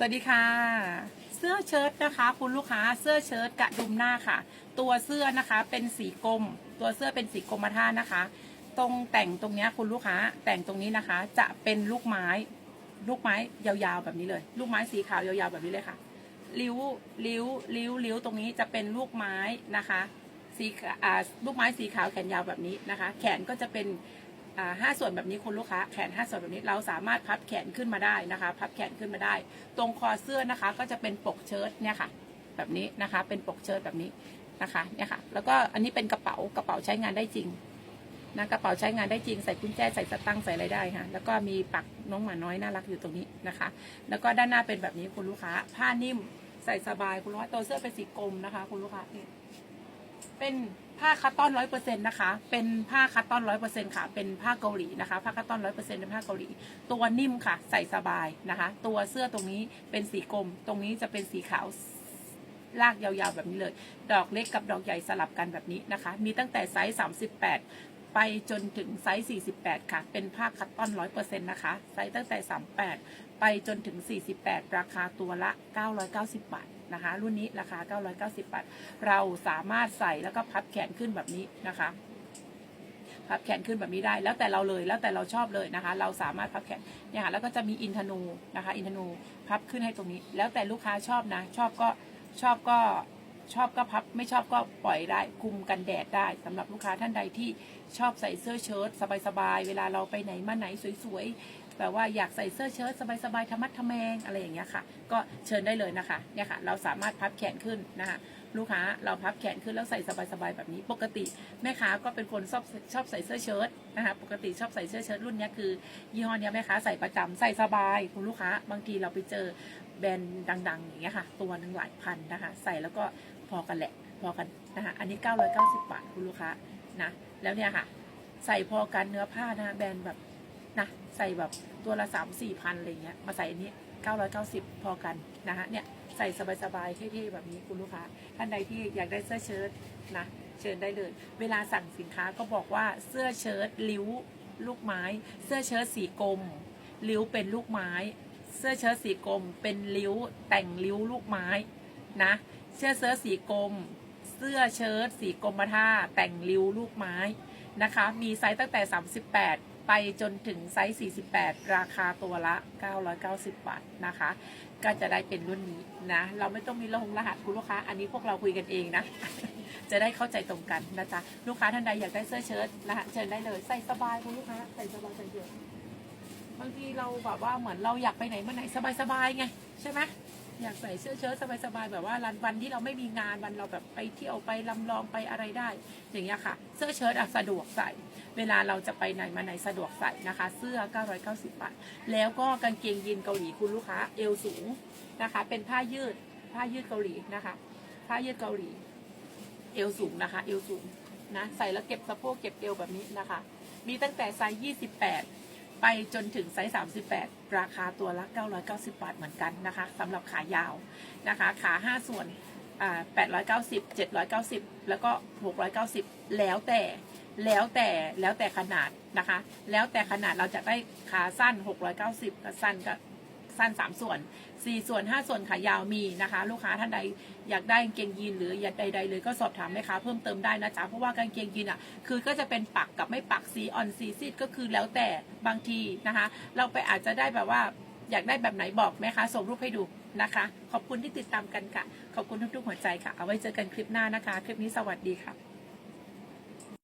สวัสดีค่ะ เสื้อเชิ้ตนะคะ คุณลูกค้าเสื้อเชิ้ตกระดุมหน้าค่ะ ตัวเสื้อนะคะเป็นสีกลม ตัวเสื้อเป็นสีกรมท่านะคะ ตรงแต่งตรงนี้คุณลูกค้าแต่งตรงนี้นะคะ จะเป็นลูกไม้ ลูกไม้ยาวๆแบบนี้เลย ลูกไม้สีขาวยาวๆแบบนี้เลยค่ะริ้วริ้วริ้วริ้วตรงนี้จะเป็นลูกไม้นะคะสีขาอ่าลูกไม้สีขาวแขนยาวแบบนี้นะคะ แขนก็จะเป็น ห้าส่วนแบบนี้คุณลูกค้าแขนห้าส่วนแบบนี้เราสามารถพับแขนขึ้นมาได้นะคะ พับแขนขึ้นมาได้ ตรงคอเสื้อนะคะก็จะเป็นปกเชิ้ตเนี่ยค่ะ แบบนี้นะคะเป็นปกเชิ้ตแบบนี้นะคะเนี่ยค่ะแล้วก็อันนี้เป็นกระเป๋ากระเป๋าใช้งานได้จริงนะกระเป๋าใช้งานได้จริงใส่กุญแจใส่สตังค์ใส่อะไรได้ค่ะแล้วก็มีปักน้องหมาน้อยน่ารักอยู่ตรงนี้นะคะ แล้วก็ด้านหน้าเป็นแบบนี้คุณลูกค้า ผ้านิ่มใส่สบายคุณลูกค้าตัวเสื้อเป็นสีกรมนะคะ คุณลูกค้านี่ เป็นผ้าคัตตอนร้อยเปอร์เซ็นต์นะคะ เป็นผ้าคัตตอนร้อยเปอร์เซ็นต์ค่ะ เป็นผ้าเกาหลีนะคะ ผ้าคัตตอนร้อยเปอร์เซ็นต์เป็นผ้าเกาหลี ตัวนิ่มค่ะ ใส่สบายนะคะ ตัวเสื้อตรงนี้เป็นสีกรมตรงนี้จะเป็นสีขาวลากยาวๆแบบนี้เลย ดอกเล็กกับดอกใหญ่สลับกันแบบนี้นะคะ มีตั้งแต่ไซส์38 ไปจนถึงไซส์48 ค่ะ เป็นผ้าคัตตอน100%นะคะ ไซส์ตั้งแต่ 38 ไปจนถึง 48 ราคาตัวละ 990 บาท นะคะ รุ่นนี้ราคา 990 บาท เราสามารถใส่แล้วก็พับแขนขึ้นแบบนี้นะคะพับแขนขึ้นแบบนี้ได้แล้วแต่เราเลยแล้วแต่เราชอบเลยนะคะ เราสามารถพับแขนเนี่ยค่ะแล้วก็จะมีอินทนูนะคะ อินทนูพับขึ้นให้ตรงนี้ แล้วแต่ลูกค้าชอบนะ ชอบก็ชอบก็ ชอบก็พับไม่ชอบก็ปล่อยได้คุมกันแดดได้สำหรับลูกค้าท่านใดที่ชอบใส่เสื้อเชิ้ตสบายๆเวลาเราไปไหนมาไหนสวยๆแบบว่าอยากใส่เสื้อเชิ้ตสบายๆธรรมัดทแมงอะไรอย่างเงี้ยค่ะ ก็เชิญได้เลยนะคะเนี่ยค่ะเราสามารถพับแขนขึ้นนะคะลูกค้าเราพับแขนขึ้นแล้วใส่สบายๆแบบนี้ ปกติแม่ค้าก็เป็นคนชอบชอบใส่เสื้อเชิ้ตนะคะปกติชอบใส่เสื้อเชิ้ตรุ่นนี้คือ ยี่ห้อนี้แม่ค้าใส่ประจำใส่สบายคุณลูกค้า บางทีเราไปเจอแบรนด์ดัง ๆ อย่างเงี้ยค่ะ ตัวหนึ่งหลายพันนะคะ ใส่แล้วก็ พอกันแหละ พอกันนะคะอันนี้ 990 บาทคุณลูกค้านะ แล้วเนี่ยค่ะ ใส่พอกันเนื้อผ้านะแบรนด์แบบนะใส่แบบตัวละ 3 4พันอะไรเงี้ยมาใส่อันนี้ 990 พอกันนะคะเนี่ยใส่สบายๆเท่ๆแบบนี้คุณลูกค้า ท่านใดที่อยากได้เสื้อเชิ้ตนะเชิญได้เลย เวลาสั่งสินค้าก็บอกว่าเสื้อเชิ้ตริ้วลูกไม้ เสื้อเชิ้ตสีกลมริ้วเป็นลูกไม้ เสื้อเชิ้ตสีกลมเป็นริ้วแต่งริ้วลูกไม้นะ เสื้อเชิ้ตสีกลมเสื้อเชิ้ตสีกรมท่าแต่งริ้วลูกไม้นะคะ มีไซส์ตั้งแต่ 38 ไปจนถึงไซส์ 48 ราคาตัวละ 990 บาทนะคะ ก็จะได้เป็นรุ่นนี้นะ เราไม่ต้องมีรหงรหัสคุณลูกค้า อันนี้พวกเราคุยกันเองนะ จะได้เข้าใจตรงกันนะจ๊ะ ลูกค้าท่านใดอยากได้เสื้อเชิ้ตรหัสเชิญได้เลย ใส่สบายคุณลูกค้า ใส่สบายใส่เยอะบางทีเราแบบว่าเหมือนเราอยากไปไหนเมาไหนสบายๆไงใช่ไหม อยากใส่เสื้อเชิ้ตสบายๆแบบว่ารันวันที่เราไม่มีงานวันเราแบบไปเที่ยวไปลำลองไปอะไรได้ อย่างเงี้ยค่ะ เสื้อเชิ้ตสะดวกใส่ เวลาเราจะไปไหนมาไหนสะดวกใส่นะคะ เสื้อ 990 บาท แล้วก็กางเกงยีนเกาหลีคุณลูกค้าเอวสูงนะคะ เป็นผ้ายืดผ้ายืดเกาหลีนะคะ ผ้ายืดเกาหลี เอวสูงนะคะ เอวสูงนะใส่แล้วเก็บสะโพกเก็บเอวแบบนี้นะคะ มีตั้งแต่ไซส์ 28 ไปจนถึงไซส์ 38 ราคาตัวละ 990 บาทเหมือนกันนะคะสำหรับขายาวนะคะ ขา 5 ส่วนอ่า890 790 แล้วก็ 690 แล้วแต่แล้วแต่แล้วแต่ขนาดนะคะ แล้วแต่ขนาดเราจะได้ขาสั้น 690กับสั้นก็ สั้น 3 ส่วน 4 ส่วน 5 ส่วนขายาวมีนะคะ ลูกค้าท่านใดอยากได้กางเกงยีนหรืออยากใดๆเลยก็สอบถามแม่ค้าเพิ่มเติมได้นะจ๊ะเพราะว่ากางเกงยีนอะคือก็จะเป็นปักกับไม่ปักสีออนสีซีดก็คือแล้วแต่บางทีนะคะ เราไปอาจจะได้แบบว่าอยากได้แบบไหนบอกแม่ค้าส่งรูปให้ดูนะคะ ขอบคุณที่ติดตามกันค่ะ ขอบคุณทุกๆหัวใจค่ะ เอาไว้เจอกันคลิปหน้านะคะ คลิปนี้สวัสดีค่ะ